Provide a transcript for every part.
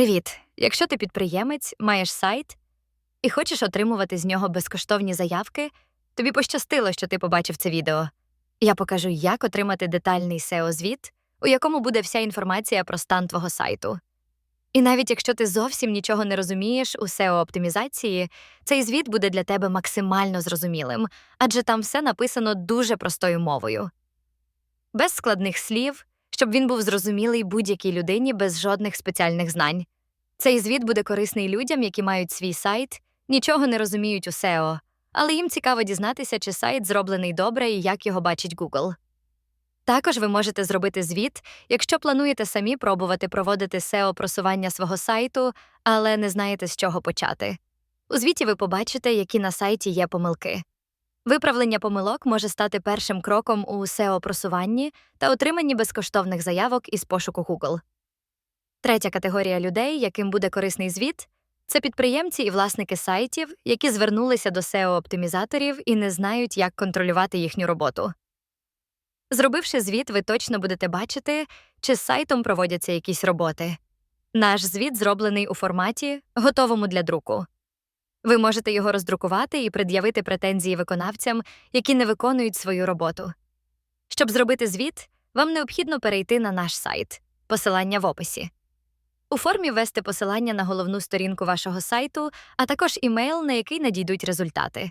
Привіт! Якщо ти підприємець, маєш сайт і хочеш отримувати з нього безкоштовні заявки, тобі пощастило, що ти побачив це відео. Я покажу, як отримати детальний SEO-звіт, у якому буде вся інформація про стан твого сайту. І навіть якщо ти зовсім нічого не розумієш у SEO-оптимізації, цей звіт буде для тебе максимально зрозумілим, адже там все написано дуже простою мовою. Без складних слів, щоб він був зрозумілий будь-якій людині без жодних спеціальних знань. Цей звіт буде корисний людям, які мають свій сайт, нічого не розуміють у SEO, але їм цікаво дізнатися, чи сайт зроблений добре і як його бачить Google. Також ви можете зробити звіт, якщо плануєте самі пробувати проводити SEO-просування свого сайту, але не знаєте, з чого почати. У звіті ви побачите, які на сайті є помилки. Виправлення помилок може стати першим кроком у SEO-просуванні та отриманні безкоштовних заявок із пошуку Google. Третя категорія людей, яким буде корисний звіт, це підприємці і власники сайтів, які звернулися до SEO-оптимізаторів і не знають, як контролювати їхню роботу. Зробивши звіт, ви точно будете бачити, чи з сайтом проводяться якісь роботи. Наш звіт зроблений у форматі, готовому для друку. Ви можете його роздрукувати і пред'явити претензії виконавцям, які не виконують свою роботу. Щоб зробити звіт, вам необхідно перейти на наш сайт, посилання в описі. У формі ввести посилання на головну сторінку вашого сайту, а також імейл, на який надійдуть результати.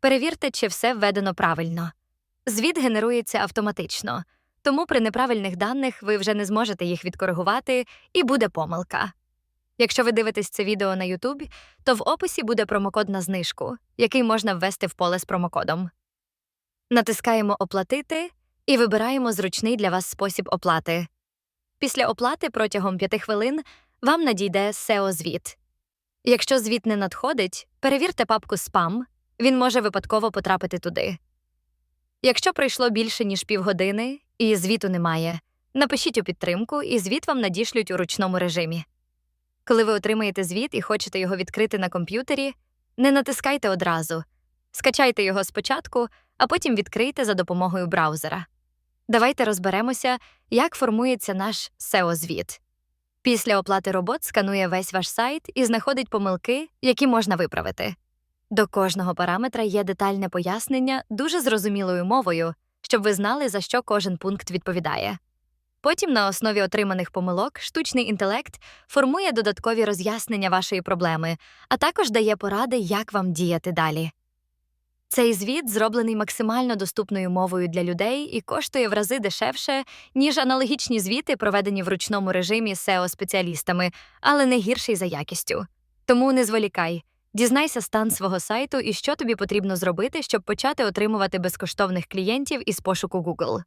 Перевірте, чи все введено правильно. Звіт генерується автоматично, тому при неправильних даних ви вже не зможете їх відкоригувати, і буде помилка. Якщо ви дивитесь це відео на YouTube, то в описі буде промокод на знижку, який можна ввести в поле з промокодом. Натискаємо Оплатити і вибираємо зручний для вас спосіб оплати. Після оплати протягом 5 хвилин вам надійде SEO-звіт. Якщо звіт не надходить, перевірте папку Спам, він може випадково потрапити туди. Якщо пройшло більше, ніж півгодини і звіту немає, напишіть у підтримку, і звіт вам надішлють у ручному режимі. Коли ви отримаєте звіт і хочете його відкрити на комп'ютері, не натискайте одразу. Скачайте його спочатку, а потім відкрийте за допомогою браузера. Давайте розберемося, як формується наш SEO-звіт. Після оплати робот сканує весь ваш сайт і знаходить помилки, які можна виправити. До кожного параметра є детальне пояснення дуже зрозумілою мовою, щоб ви знали, за що кожен пункт відповідає. Потім, на основі отриманих помилок, штучний інтелект формує додаткові роз'яснення вашої проблеми, а також дає поради, як вам діяти далі. Цей звіт зроблений максимально доступною мовою для людей і коштує в рази дешевше, ніж аналогічні звіти, проведені в ручному режимі SEO-спеціалістами, але не гірший за якістю. Тому не зволікай, дізнайся стан свого сайту і що тобі потрібно зробити, щоб почати отримувати безкоштовних клієнтів із пошуку Google.